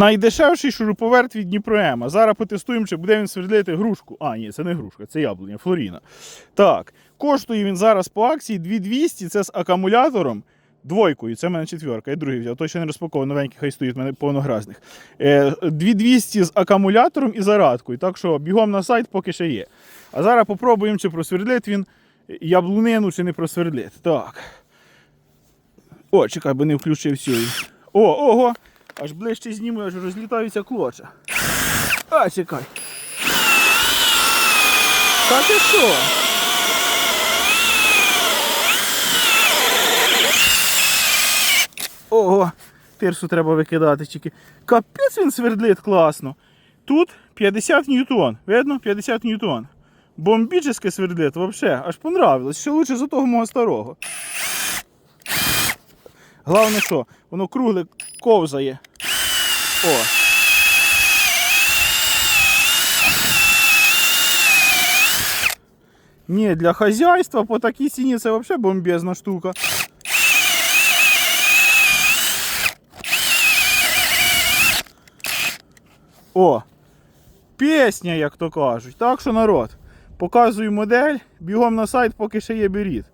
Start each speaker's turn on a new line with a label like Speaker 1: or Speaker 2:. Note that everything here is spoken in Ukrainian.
Speaker 1: Найдешевший шуруповерт від Дніпроема. Зараз потестуємо, чи буде він свердлити грушку. А, ні, це не грушка, це яблуня, Флоріна. Так, коштує він зараз по акції 2200, це з акумулятором. Двойкою, це в мене четверка, я другий взяв. Той ще не розпаковував, новенький, хай стоїть, в мене повногразних. Е, 2200 з акумулятором і зарядкою. Так що бігом на сайт поки ще є. А зараз попробуємо, чи просвердлить він яблунину, чи не просвердлить. Так. О, чекай, бо не включив сьогодні. О, ого! Аж ближче зніму, аж розлітаються клоча. А, чекай. Та ти що? Ого, тирсу треба викидати тільки. Капець він свердлить класно. Тут 50 ньютон. Видно? 50 ньютон. Бомбічне свердлить, взагалі, аж понравилось. Ще лучше за того мого старого. Головне що, воно кругле ковзає. О. Ні, для хазяйства по такій ціні це взагалі бомбезна штука. О! Пісня, як то кажуть. Так що народ. Показую модель, бігом на сайт, поки ще є беріть.